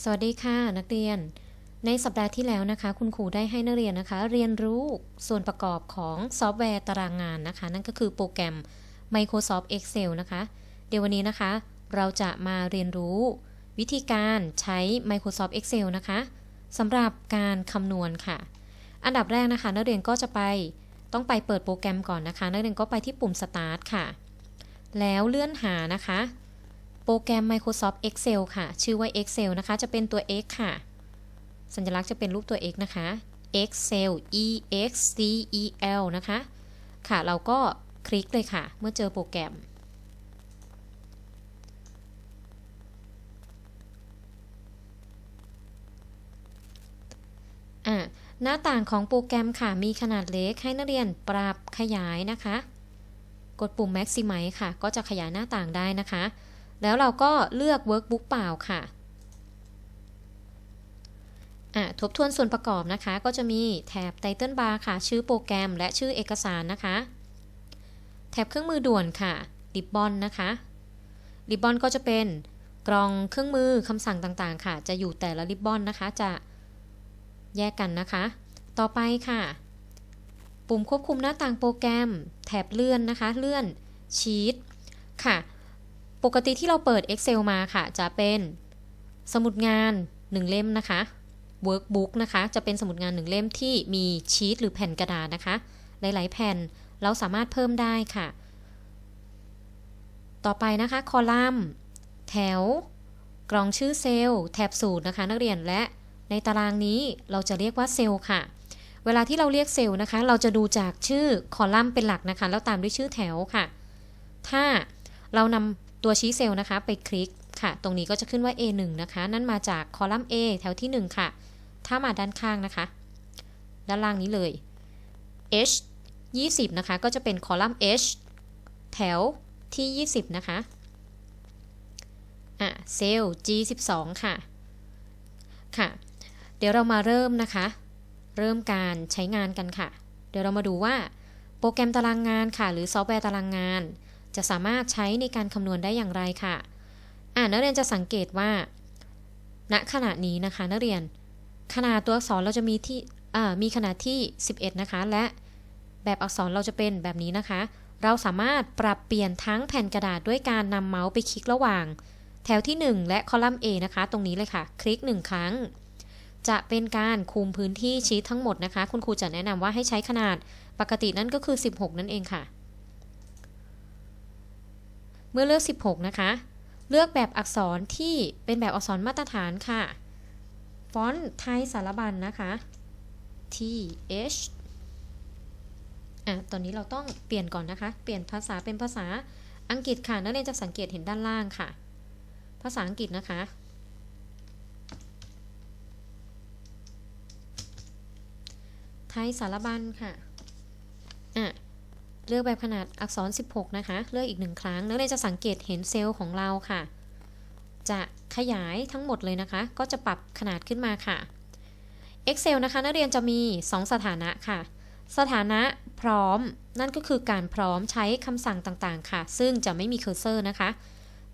สวัสดีค่ะนักเรียน ในสัปดาห์ที่แล้วนะคะ คุณครูได้ให้นักเรียนนะคะ เรียนรู้ส่วนประกอบของซอฟต์แวร์ตารางงานนะคะ นั่นก็คือโปรแกรม Microsoft Excel นะคะ เดี๋ยววันนี้นะคะ เราจะมาเรียนรู้ วิธีการใช้ Microsoft Excel นะคะสำหรับการคำนวณค่ะ อันดับแรกนะคะ นักเรียนก็จะไปต้องไปเปิดโปรแกรมก่อนนะคะ นักเรียนก็ไปที่ปุ่ม Start ค่ะ แล้วเลื่อนหานะคะ โปรแกรม Microsoft Excel ค่ะ ชื่อว่า Excel นะคะ จะเป็นตัว X ค่ะ สัญลักษณ์จะเป็นรูปตัว X นะคะ Excel E X C E L นะคะ ค่ะ เราก็คลิกเลยค่ะ เมื่อเจอโปรแกรม หน้าต่างของโปรแกรมค่ะ มีขนาดเล็กให้นักเรียนปรับขยายนะคะ กดปุ่ม Maximize ค่ะ ก็จะขยายหน้าต่างได้นะคะ แล้วเราก็เลือก Workbook เปล่าค่ะอะทบทวนส่วนประกอบนะคะ ก็จะมีแถบ Title Bar ค่ะ ชื่อโปรแกรมและชื่อเอกสารนะคะ แถบเครื่องมือด่วนค่ะ Ribbon นะคะ Ribbon ก็จะเป็นกรองเครื่องมือคำสั่งต่างๆ ค่ะ จะอยู่แต่ละ Ribbon นะคะ จะแยกกันนะคะ ต่อไปค่ะ ปุ่มควบคุมหน้าต่างโปรแกรม แถบเลื่อนนะคะ เลื่อนชีตค่ะ ปกติที่เราเปิด Excel มาค่ะ จะเป็นสมุดงาน 1 เล่มนะคะ Workbook นะคะ จะเป็นสมุดงาน 1 เล่มที่มีชีตหรือแผ่นกระดาษนะคะ หลาย ๆ แผ่นเราสามารถเพิ่มได้ค่ะ ต่อไปนะคะ คอลัมน์ แถว กรองชื่อเซลล์ แถบสูตรนะคะ นักเรียนและในตารางนี้เราจะเรียกว่าเซลล์ค่ะ เวลาที่เราเรียกเซลล์นะคะ เราจะดูจากชื่อคอลัมน์เป็นหลักนะคะ แล้วตามด้วยชื่อแถวค่ะ ถ้าเรานำ ตัวชี้เซลล์นะคะไปคลิกค่ะ ตรงนี้ก็จะขึ้นว่า A1 นะคะ นั่นมาจากคอลัมน์ A แถวที่ 1 ค่ะ ถ้ามาด้านข้างนะคะ ด้านล่างนี้เลย H 20 นะคะ ก็จะเป็นคอลัมน์ H แถวที่ 20 นะคะ อะ เซลล์ G12 ค่ะ ค่ะ เดี๋ยวเรามาเริ่มนะคะ เริ่มการใช้งานกันค่ะ เดี๋ยวเรามาดูว่าโปรแกรมตารางงานค่ะ หรือซอฟต์แวร์ตารางงาน จะสามารถใช้ในการคำนวณได้อย่างไรค่ะ อ่านักเรียนจะสังเกตว่า ณขณะนี้นะคะนักเรียน ขนาดตัวอักษรเราจะมีที่มีขนาดที่ 11 นะคะ และแบบอักษรเราจะเป็นแบบนี้นะคะ เราสามารถปรับเปลี่ยนทั้งแผ่นกระดาษด้วยการนำเมาส์ไปคลิกระหว่าง แถวที่ 1 และคอลัมน์ A นะคะ ตรงนี้เลยค่ะ คลิก 1 ครั้ง จะเป็นการคุมพื้นที่ชีตทั้งหมดนะคะ คุณครูจะแนะนำว่าให้ใช้ขนาดปกตินั่นก็คือ 16 นั่นเองค่ะ เมื่อเลือก 16 นะคะ เลือกแบบอักษรที่เป็นแบบอักษรมาตรฐานค่ะ ฟอนต์ไทยสารบัญนนะคะ T H อะ ตอนนี้เราต้องเปลี่ยนก่อนนะคะ เปลี่ยนภาษาเป็นภาษาอังกฤษค่ะ นักเรียนจะสังเกตเห็นด้านล่างค่ะ ภาษาอังกฤษนะคะ ไทยสารบัญค่ะ อะ เลือกแบบขนาดอักษร 16 นะคะ เลือกอีกหนึ่งครั้ง นักเรียนจะสังเกตเห็นเซลล์ของเราค่ะ จะขยายทั้งหมดเลยนะคะ ก็จะปรับขนาดขึ้นมาค่ะ Excel นะคะ นักเรียนจะมี 2 สถานะค่ะ สถานะพร้อม นั่นก็คือการพร้อมใช้คำสั่งต่างๆ ค่ะ ซึ่งจะไม่มีเคอร์เซอร์นะคะ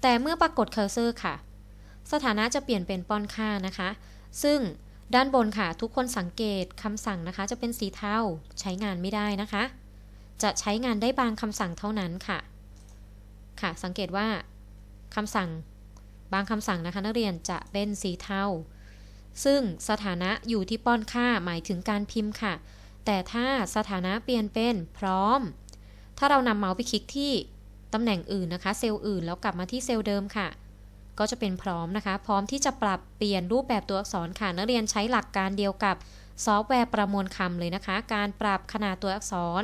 แต่เมื่อปรากฏเคอร์เซอร์ค่ะ สถานะจะเปลี่ยนเป็นป้อนค่านะคะ ซึ่งด้านบนค่ะ ทุกคนสังเกตคำสั่งนะคะ จะเป็นสีเทาใช้งานไม่ได้นะคะ จะใช้งานได้บางคำสั่งเท่านั้นค่ะ ค่ะ สังเกตว่าคำสั่งบางคำสั่งนะคะนักเรียนจะเป็นสีเทา ซึ่งสถานะอยู่ที่ป้อนค่าหมายถึงการพิมพ์ค่ะ แต่ถ้าสถานะเปลี่ยนเป็นพร้อม ถ้าเรานำเมาส์ไปคลิกที่ตำแหน่งอื่นนะคะ เซลล์อื่นแล้วกลับมาที่เซลล์เดิมค่ะ ก็จะเป็นพร้อมนะคะ พร้อมที่จะปรับเปลี่ยนรูปแบบตัวอักษรค่ะ นักเรียนใช้หลักการเดียวกับซอฟต์แวร์ประมวลคำเลยนะคะ การปรับขนาดตัวอักษร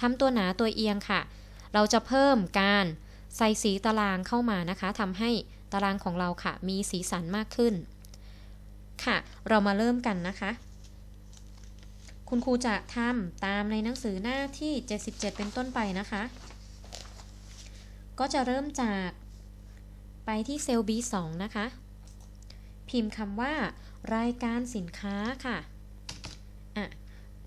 ทำตัวหนาตัวเอียงค่ะ เราจะเพิ่มการใส่สีตารางเข้ามานะคะทำให้ตารางของเราค่ะ มีสีสันมากขึ้น ค่ะ เรามาเริ่มกันนะคะ คุณครูจะทำตามในหนังสือหน้าที่ 77 เป็นต้นไปนะคะ ก็จะเริ่มจากไปที่เซลล์ B2 นะคะ พิมพ์คำว่ารายการสินค้าค่ะ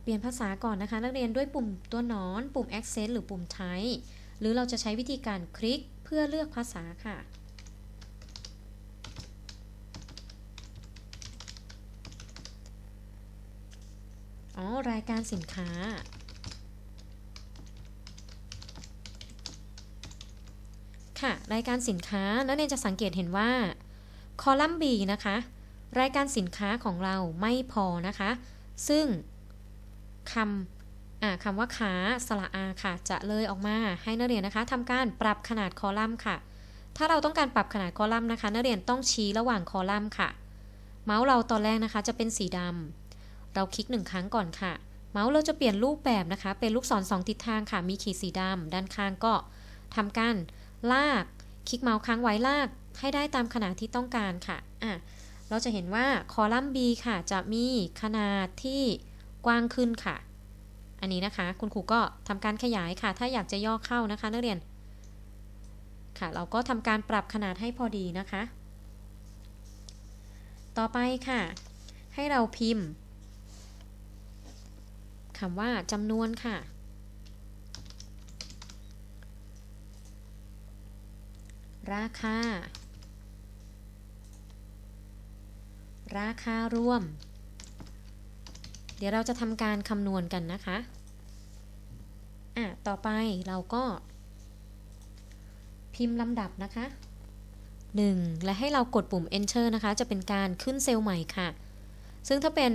เปลี่ยนภาษาก่อนนะคะ นักเรียนด้วยปุ่มตัวหนอน ปุ่ม accent หรือปุ่ม type หรือเราจะใช้วิธีการคลิกเพื่อเลือกภาษาค่ะ อ๋อ รายการสินค้า ค่ะ รายการสินค้า นักเรียนจะสังเกตเห็นว่า คอลัมน์ B นะคะ รายการสินค้าของเราไม่พอนะคะ ซึ่ง คำคำว่าค้าสระอาค่ะ จะเลยออกมาให้นักเรียนนะคะทำการปรับขนาดคอลัมน์ค่ะ ถ้าเราต้องการปรับขนาดคอลัมน์นะคะ นักเรียนต้องชี้ระหว่างคอลัมน์ค่ะ เมาส์เราตอนแรกนะคะ จะเป็นสีดำเราคลิกหนึ่งครั้งก่อนค่ะ เมาส์เราจะเปลี่ยนรูปแบบนะคะ เป็นลูกศรสองทิศทางค่ะ มีขีดสีดำด้านข้างก็ทำการลาก คลิกเมาส์ค้างไว้ลากให้ได้ตามขนาดที่ต้องการค่ะอะ เราจะเห็นว่าคอลัมน์ B ค่ะ จะมีขนาดที่ กว้างขึ้นค่ะ อันนี้นะคะ คุณครูก็ทำการขยายค่ะ ถ้าอยากจะย่อเข้านะคะ นักเรียน ค่ะ เราก็ทำการปรับขนาดให้พอดีนะคะ ต่อไปค่ะ ให้เราพิมพ์คำว่าจำนวนค่ะ ราคา ราคารวม ดี๋ยวเราจะทำการคำนวณกันนะคะอะต่อไปเราก็ พิมพ์ลำดับนะคะ 1 และให้เรากดปุ่ม enter นะคะ จะเป็นการขึ้นเซลล์ใหม่ค่ะ ซึ่งถ้าเป็น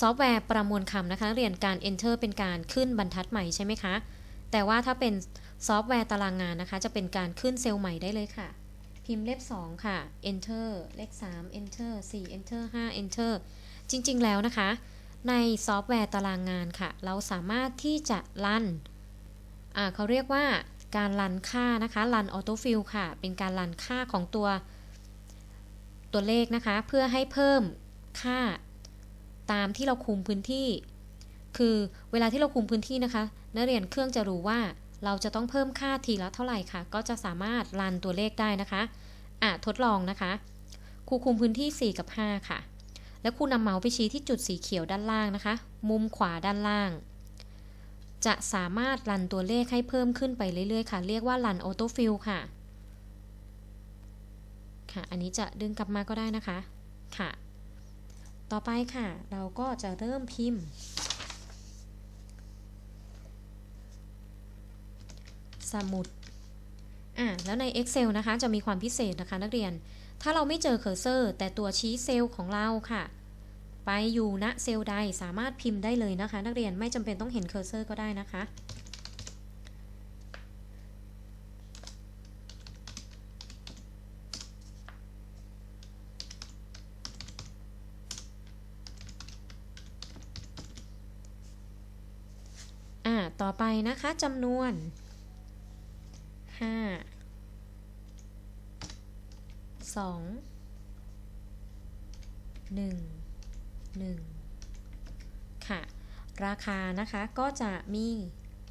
ซอฟต์แวร์ประมวลคำนะคะ เรียนการ enter เป็นการขึ้นบรรทัดใหม่ใช่ไหมคะ แต่ว่าถ้าเป็นซอฟต์แวร์ตารางงานนะคะ จะเป็นการขึ้นเซลล์ใหม่ได้เลยค่ะ พิมพ์เลข 2 ค่ะ enter เลข 3 enter 4 enter 5 enter จริง ๆ แล้วนะคะ ในซอฟต์แวร์ตารางงานค่ะ เราสามารถที่จะรันเขาเรียกว่าการรันค่านะคะรันออโต้ฟิลค่ะ เป็นการรันค่าของตัว ตัวเลขนะคะ เพื่อให้เพิ่มค่าตามที่เราคุมพื้นที่ คือเวลาที่เราคุมพื้นที่นะคะ นักเรียนเครื่องจะรู้ว่าเราจะต้องเพิ่มค่าทีละเท่าไหร่ค่ะ ก็จะสามารถรันตัวเลขได้นะคะอะทดลองนะคะ ครูคุมพื้นที่ 4 กับ 5 ค่ะ แล้วครูนำเมาส์ไปชี้ที่จุดสีเขียวด้านล่างนะคะ มุมขวาด้านล่าง จะสามารถรันตัวเลขให้เพิ่มขึ้นไปเรื่อยๆ ค่ะ เรียกว่ารันออโต้ฟิลค่ะ ค่ะ อันนี้จะดึงกลับมาก็ได้นะคะ ค่ะ ต่อไปค่ะ เราก็จะเริ่มพิมพ์ สมุดอะแล้วใน Excel นะคะ จะมีความพิเศษนะคะนักเรียน ถ้าเราไม่เจอเคอร์เซอร์ แต่ตัวชี้เซลล์ของเราค่ะ ไปอยู่ณเซลล์ใดสามารถพิมพ์ได้เลยนะคะ นักเรียนไม่จำเป็นต้องเห็นเคอร์เซอร์ก็ได้นะคะ่อไปนะคะจำนวน 5 คานะคะ ก็จะมี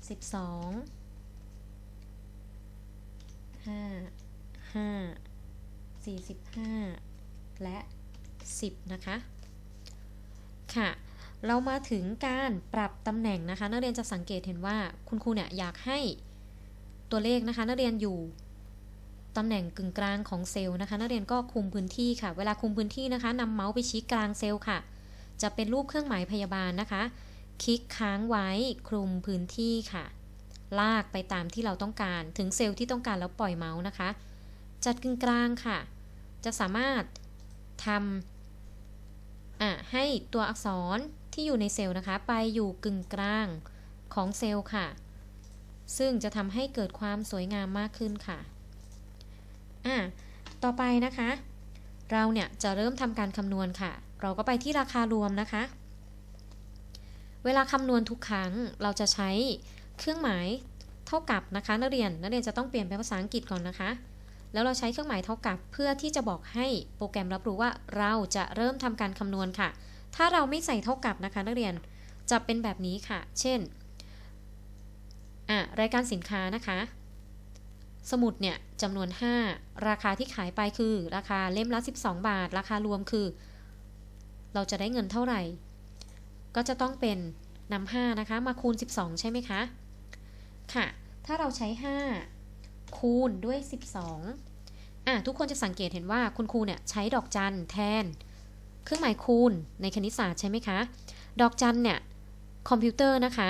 สิบสองห้าห้าสี่สิบห้าและสิบนะคะ ค่ะ เรามาถึงการปรับตำแหน่งนะคะ นักเรียนจะสังเกตเห็นว่าคุณครูเนี่ยอยากให้ตัวเลขนะคะ นักเรียนอยู่ตำแหน่งกึ่งกลางของเซลล์นะคะ นักเรียนก็คุมพื้นที่ค่ะ เวลาคุมพื้นที่นะคะนำเมาส์ไปชี้กลางเซลล์ค่ะ จะเป็นรูปเครื่องหมายพยาบาลนะคะ คลิกค้างไว้คลุมพื้นที่ค่ะ ลากไปตามที่เราต้องการถึงเซลล์ที่ต้องการแล้วปล่อยเมาส์นะคะ จัดกึ่งกลางค่ะ จะสามารถทำให้ตัวอักษรที่อยู่ในเซลล์นะคะ ไปอยู่กึ่งกลางของเซลล์ค่ะ ซึ่งจะทำให้เกิดความสวยงามมากขึ้นค่ะอะต่อไปนะคะ เราเนี่ยจะเริ่มทำการคำนวณค่ะ เราก็ไปที่ราคารวมนะคะ เวลาคำนวณทุกครั้งเราจะใช้เครื่องหมายเท่ากับนะคะนักเรียนนักเรียนจะต้องเปลี่ยนเป็นภาษาอังกฤษก่อนนะคะ แล้วเราใช้เครื่องหมายเท่ากับ เพื่อที่จะบอกให้โปรแกรมรับรู้ว่าเราจะเริ่มทำการคำนวณค่ะ ถ้าเราไม่ใส่เท่ากับนะคะ นักเรียนจะเป็นแบบนี้ค่ะ เช่นอะรายการสินค้านะคะ สมุดเนี่ยจำนวน 5 ราคาที่ขายไปคือ ราคาเล่มละ 12 บาท ราคารวมคือ เราจะได้เงินเท่าไหร่ ก็จะต้องเป็นนำ5นะคะ มาคูณ 12 ใช่ไหมคะ ค่ะ ถ้าเราใช้ 5 คูณด้วย 12อะทุกคนจะสังเกตเห็นว่าคุณครูเนี่ยใช้ดอกจันแทน เครื่องหมายคูณในคณิตศาสตร์ใช่ไหมคะ ดอกจันเนี่ยคอมพิวเตอร์นะคะ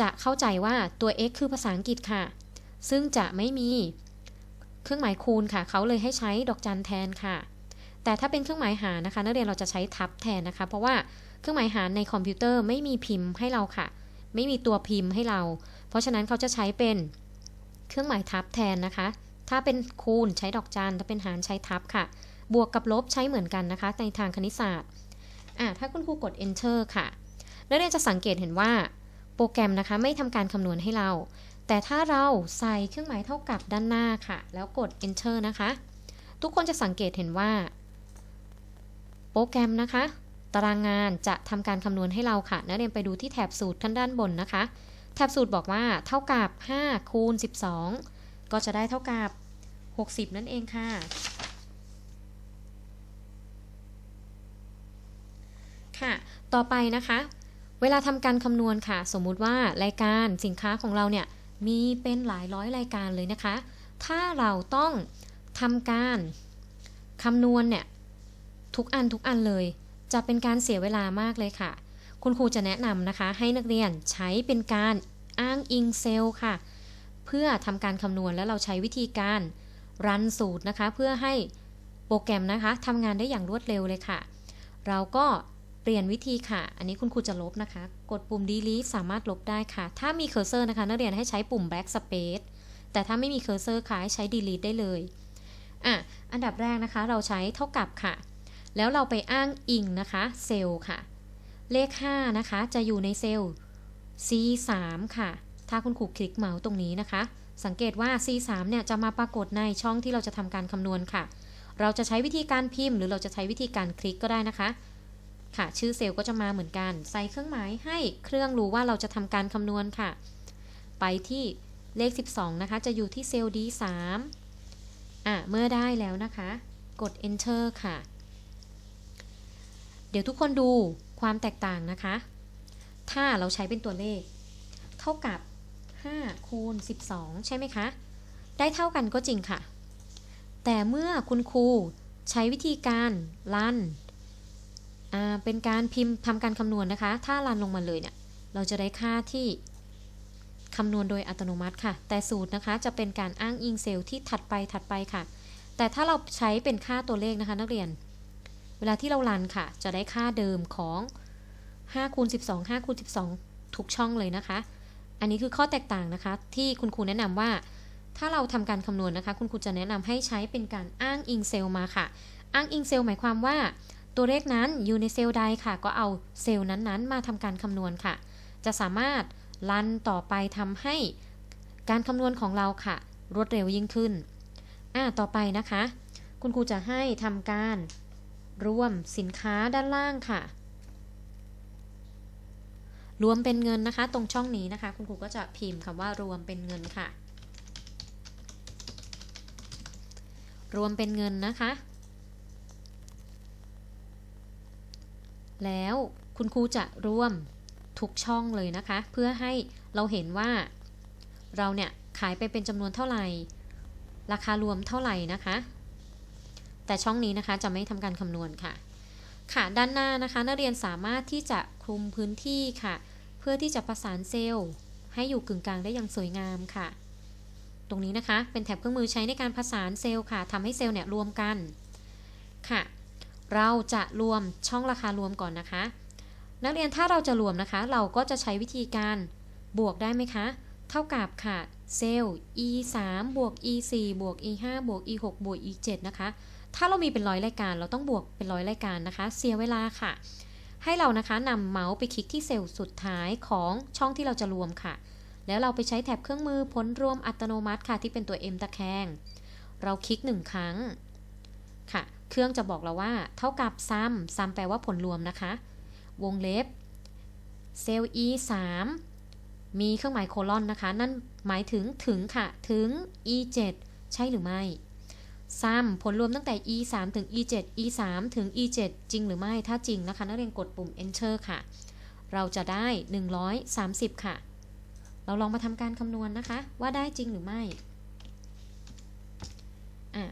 จะเข้าใจว่าตัว x คือภาษาอังกฤษค่ะ ซึ่งจะไม่มีเครื่องหมายคูณค่ะ เขาเลยให้ใช้ดอกจันแทนค่ะ แต่ถ้าเป็นเครื่องหมายหารนะคะ นักเรียนเราจะใช้ทับแทนนะคะ เพราะว่า เครื่องหมายหารในคอมพิวเตอร์ไม่มีพิมพ์ให้เราค่ะ ไม่มีตัวพิมพ์ให้เรา เพราะฉะนั้นเขาจะใช้เป็นเครื่องหมายทับแทนนะคะ ถ้าเป็นคูณใช้ดอกจันถ้าเป็นหารใช้ทับค่ะ บวกกับลบใช้เหมือนกันนะคะ ในทางคณิตศาสตร์อะถ้าคุณครูกด enter ค่ะนักเรียนจะสังเกตเห็นว่า โปรแกรมนะคะไม่ทำการคำนวณให้เรา แต่ถ้าเราใส่เครื่องหมายเท่ากับด้านหน้าค่ะ แล้วกด enter นะคะ ทุกคนจะสังเกตเห็นว่า โปรแกรมนะคะ ตารางงานจะทำการคำนวณให้เราค่ะ นักเรียนไปดูที่แถบสูตรข้างด้านบนนะคะ แถบสูตรบอกว่าเท่ากับ 5 คูณ 12 ก็จะได้เท่ากับ 60 นั่นเองค่ะ ค่ะ ต่อไปนะคะ เวลาทำการคำนวณค่ะ สมมุติว่ารายการสินค้าของเราเนี่ย มีเป็นหลายร้อยรายการเลยนะคะ ถ้าเราต้องทำการคำนวณเนี่ย ทุกอันทุกอันเลย จะเป็นการเสียเวลามากเลยค่ะ คุณครูจะแนะนำนะคะ ให้นักเรียนใช้เป็นการอ้างอิงเซลล์ค่ะ เพื่อทำการคำนวณแล้วเราใช้วิธีการรันสูตรนะคะ เพื่อให้โปรแกรมนะคะทำงานได้อย่างรวดเร็วเลยค่ะ เราก็เปลี่ยนวิธีค่ะ อันนี้คุณครูจะลบนะคะ กดปุ่ม delete สามารถลบได้ค่ะ ถ้ามีเคอร์เซอร์นะคะ นักเรียนให้ใช้ปุ่ม backspace แต่ถ้าไม่มีเคอร์เซอร์ค่ะให้ใช้ delete ได้เลย อะ อันดับแรกนะคะ เราใช้เท่ากับค่ะ แล้วเราไปอ้างอิงนะคะ เซลล์ค่ะ เลข 5 นะคะ จะอยู่ในเซลล์ C3 ค่ะ ถ้าคุณครูคลิกเมาส์ตรงนี้นะคะ สังเกตว่า C3 เนี่ยจะมาปรากฏในช่องที่เราจะทำการคำนวณค่ะ เราจะใช้วิธีการพิมพ์ หรือเราจะใช้วิธีการคลิกก็ได้นะคะ ค่ะ ชื่อเซลล์ก็จะมาเหมือนกัน ใส่เครื่องหมายให้เครื่องรู้ว่าเราจะทำการคำนวณค่ะ ไปที่เลข 12 นะคะ จะอยู่ที่เซลล์ D3 อะ เมื่อได้แล้วนะคะ กด enter ค่ะ เดี๋ยวทุกคนดูความแตกต่างนะคะ ถ้าเราใช้เป็นตัวเลข เท่ากับ 5 คูณ 12 ใช่ไหมคะ ได้เท่ากันก็จริงค่ะ แต่เมื่อคุณครูใช้วิธีการรันเป็นการพิมพ์ทำการคำนวณนะคะ ถ้ารันลงมาเลยเนี่ย เราจะได้ค่าที่คำนวณโดยอัตโนมัติค่ะ แต่สูตรนะคะจะเป็นการอ้างอิงเซลล์ที่ถัดไปถัดไปค่ะ แต่ถ้าเราใช้เป็นค่าตัวเลขนะคะ นักเรียน วลาที่เรารันค่ะ จะได้ค่าเดิมของ5คูณ12 5คูณ12 ทุกช่องเลยนะคะ อันนี้คือข้อแตกต่างนะคะ ที่คุณครูแนะนำว่า ถ้าเราทำการคำนวณนะคะ คุณครูจะแนะนำให้ใช้เป็นการอ้างอิงเซลล์มาค่ะ อ้างอิงเซลล์หมายความว่า ตัวเลขนั้นอยู่ในเซลล์ใดค่ะ ก็เอาเซลล์นั้นๆ มาทำการคำนวณค่ะ จะสามารถรันต่อไปทำให้การคำนวณของเราค่ะ รวดเร็วยิ่งขึ้น อ่า ต่อไปนะคะ คุณครูจะให้ทำการ รวมสินค้าด้านล่างค่ะ รวมเป็นเงินนะคะ ตรงช่องนี้นะคะ คุณครูก็จะพิมพ์คำว่ารวมเป็นเงินค่ะ รวมเป็นเงินนะคะ แล้วคุณครูจะรวมทุกช่องเลยนะคะ เพื่อให้เราเห็นว่าเราเนี่ยขายไปเป็นจำนวนเท่าไหร่ ราคารวมเท่าไหร่นะคะ แต่ช่องนี้นะคะจะไม่ทำการคำนวณค่ะ ค่ะด้านหน้านะคะ นักเรียนสามารถที่จะคลุมพื้นที่ค่ะ เพื่อที่จะประสานเซลล์ ให้อยู่กึ่งกลางได้อย่างสวยงามค่ะ ตรงนี้นะคะเป็นแถบเครื่องมือใช้ในการประสานเซลล์ค่ะทำให้เซลล์เนี่ยรวมกันค่ะ เราจะรวมช่องราคารวมก่อนนะคะ นักเรียนถ้าเราจะรวมนะคะ เราก็จะใช้วิธีการบวกได้ไหมคะ เท่ากับค่ะเซลล์ e 3บวก e 4บวก e 5บวก e 6บวก e 7นะคะ ถ้าเรามีเป็นร้อยรายการ เราต้องบวกเป็นร้อยรายการนะคะ เสียเวลาค่ะ ให้เรานะคะนำเมาส์ไปคลิกที่เซลล์สุดท้ายของช่องที่เราจะรวมค่ะ แล้วเราไปใช้แถบเครื่องมือผลรวมอัตโนมัติค่ะที่เป็นตัว M ตะแคง เราคลิกหนึ่งครั้งค่ะ เครื่องจะบอกเราว่า เท่ากับซ้ำซ้ำแปลว่าผลรวมนะคะ วงเล็บเซลล์ e 3มีเครื่องหมายโคลอนนะคะ นั่นหมายถึงถึงค่ะ ถึง e 7ใช่หรือไม่ ซ้ำผลรวมตั้งแต่ e 3ถึง e 7 e 3ถึง e 7จริงหรือไม่ ถ้าจริงนะคะ นักเรียนกดปุ่ม enter ค่ะ เราจะได้ 130 ค่ะ เราลองมาทำการคำนวณนะคะ ว่าได้จริงหรือไม่ อะ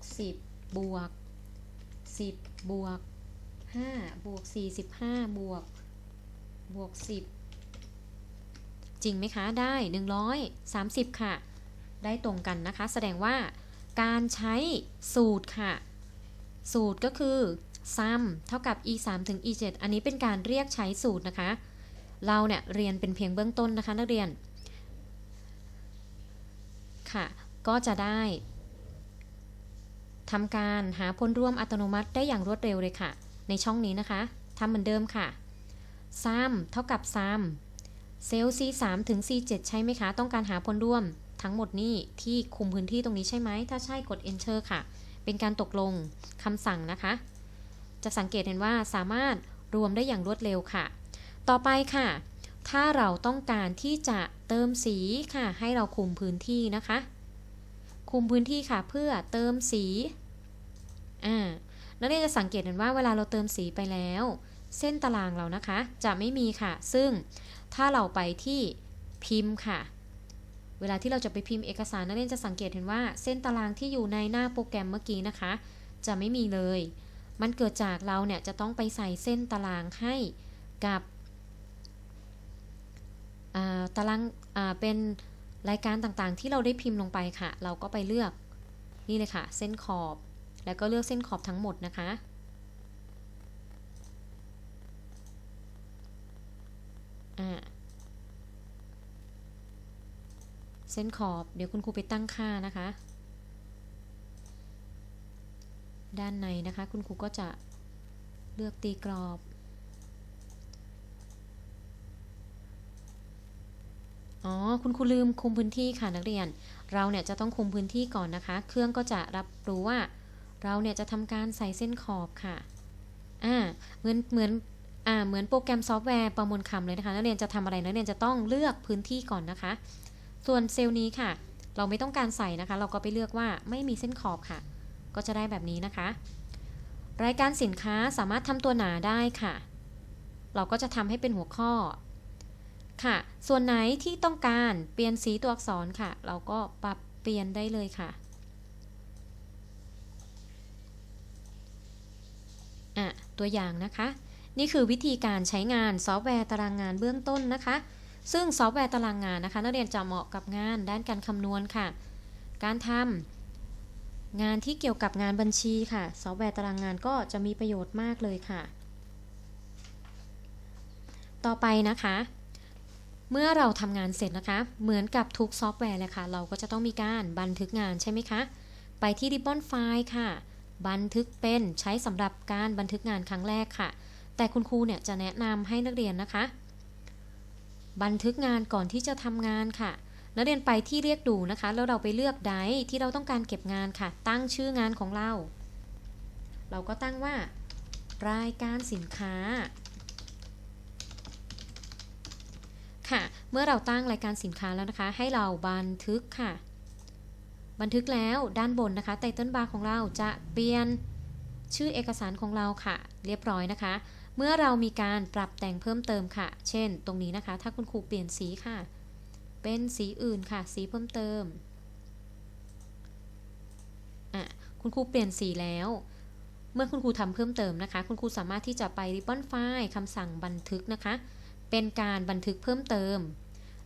60 บวก 10 บวก 5 บวก 45 บวก บวก 10 จริงไหมคะ ได้ 130 ค่ะ ได้ตรงกันนะคะ แสดงว่า การใช้สูตรค่ะ สูตรก็คือ sum เท่ากับ e 3ถึง e 7อันนี้เป็นการเรียกใช้สูตรนะคะ เราเนี่ยเรียนเป็นเพียงเบื้องต้นนะคะนักเรียน ค่ะ ก็จะได้ทำการหาผลรวมอัตโนมัติได้อย่างรวดเร็วเลยค่ะ ในช่องนี้นะคะทำเหมือนเดิมค่ะ sum เท่ากับ sum เซลล์ c 3 ถึง c 7 ใช่ไหมคะ ต้องการหาผลรวม ทั้งหมดนี่ที่คุมพื้นที่ตรงนี้ใช่ไหม ถ้าใช่กด enter ค่ะ เป็นการตกลงคำสั่งนะคะ จะสังเกตเห็นว่าสามารถรวมได้อย่างรวดเร็วค่ะ ต่อไปค่ะ ถ้าเราต้องการที่จะเติมสีค่ะ ให้เราคุมพื้นที่นะคะ คุมพื้นที่ค่ะเพื่อเติมสีอ่านักเรียนจะสังเกตเห็นว่าเวลาเราเติมสีไปแล้ว เส้นตารางเรานะคะ จะไม่มีค่ะ ซึ่งถ้าเราไปที่พิมพ์ค่ะ เวลาที่เราจะไปพิมพ์เอกสารนักเรียนจะสังเกตเห็นว่า เส้นตารางที่อยู่ในหน้าโปรแกรมเมื่อกี้นะคะ จะไม่มีเลย มันเกิดจากเราเนี่ยจะต้องไปใส่เส้นตารางให้กับตารางเป็นรายการต่างๆ ที่เราได้พิมพ์ลงไปค่ะ เราก็ไปเลือกนี่เลยค่ะ เส้นขอบ แล้วก็เลือกเส้นขอบทั้งหมดนะคะ เส้นขอบเดี๋ยวคุณครูไปตั้งค่านะคะ ด้านในนะคะ คุณครูก็จะเลือกตีกรอบ อ๋อ คุณครูลืมคุมพื้นที่ค่ะนักเรียน เราเนี่ยจะต้องคุมพื้นที่ก่อนนะคะ เครื่องก็จะรับรู้ว่า เราเนี่ยจะทำการใส่เส้นขอบค่ะ อ่า เหมือนเหมือนอ่า เหมือนโปรแกรมซอฟต์แวร์ประมวลคำเลยนะคะ นักเรียนจะทำอะไร นักเรียนจะต้องเลือกพื้นที่ก่อนนะคะ ส่วนเซลล์นี้ค่ะ เราไม่ต้องการใส่นะคะ เราก็ไปเลือกว่าไม่มีเส้นขอบค่ะ ก็จะได้แบบนี้นะคะ รายการสินค้าสามารถทำตัวหนาได้ค่ะ เราก็จะทำให้เป็นหัวข้อค่ะ ส่วนไหนที่ต้องการเปลี่ยนสีตัวอักษรค่ะ เราก็ปรับเปลี่ยนได้เลยค่ะอะตัวอย่างนะคะ นี่คือวิธีการใช้งานซอฟต์แวร์ตารางงานเบื้องต้นนะคะ ซึ่งซอฟต์แวร์ตารางงานนะคะ นักเรียนจะเหมาะกับงานด้านการคำนวณค่ะ การทำงานที่เกี่ยวกับงานบัญชีค่ะ ซอฟต์แวร์ตารางงานก็จะมีประโยชน์มากเลยค่ะ ต่อไปนะคะ เมื่อเราทำงานเสร็จนะคะ เหมือนกับทุกซอฟต์แวร์เลยค่ะ เราก็จะต้องมีการบันทึกงานใช่ไหมคะ ไปที่ Ribbon File ค่ะ บันทึกเป็นใช้สำหรับการบันทึกงานครั้งแรกค่ะ แต่คุณครูเนี่ยจะแนะนำให้นักเรียนนะคะ บันทึกงานก่อนที่จะทำงานค่ะนักเรียนไปที่เรียกดูนะคะ แล้วเราไปเลือกไดที่เราต้องการเก็บงานค่ะ ตั้งชื่องานของเรา เราก็ตั้งว่า รายการสินค้า ค่ะ เมื่อเราตั้งรายการสินค้าแล้วนะคะ ให้เราบันทึกค่ะ บันทึกแล้วด้านบนนะคะไตเติลบาร์ของเราจะเปลี่ยนชื่อเอกสารของเราค่ะ เรียบร้อยนะคะ เมื่อเรามีการปรับแต่งเพิ่มเติมค่ะ เช่น ตรงนี้นะคะ ถ้าคุณครูเปลี่ยนสีค่ะ เป็นสีอื่นค่ะ สีเพิ่มเติมอะคุณครูเปลี่ยนสีแล้ว เมื่อคุณครูทำเพิ่มเติมนะคะ คุณครูสามารถที่จะไป Ribbon File คำสั่งบันทึกนะคะ เป็นการบันทึกเพิ่มเติม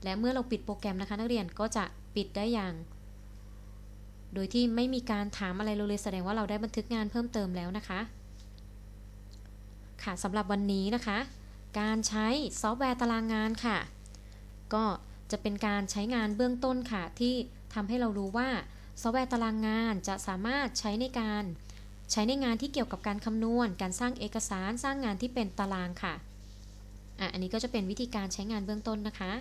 และเมื่อเราปิดโปรแกรมนะคะ นักเรียนก็จะปิดได้อย่าง โดยที่ไม่มีการถามอะไรเลยแสดงว่าเราได้บันทึกงานเพิ่มเติมแล้วนะคะ ค่ะสำหรับวันนี้นะคะ การใช้ซอฟต์แวร์ตารางงานค่ะ ก็จะเป็นการใช้งานเบื้องต้นค่ะ ที่ทำให้เรารู้ว่าซอฟต์แวร์ตารางงานจะสามารถใช้ในการใช้ในงานที่เกี่ยวกับการคำนวณ การสร้างเอกสาร สร้างงานที่เป็นตารางค่ะอะ อันนี้ก็จะเป็นวิธีการใช้งานเบื้องต้นนะคะ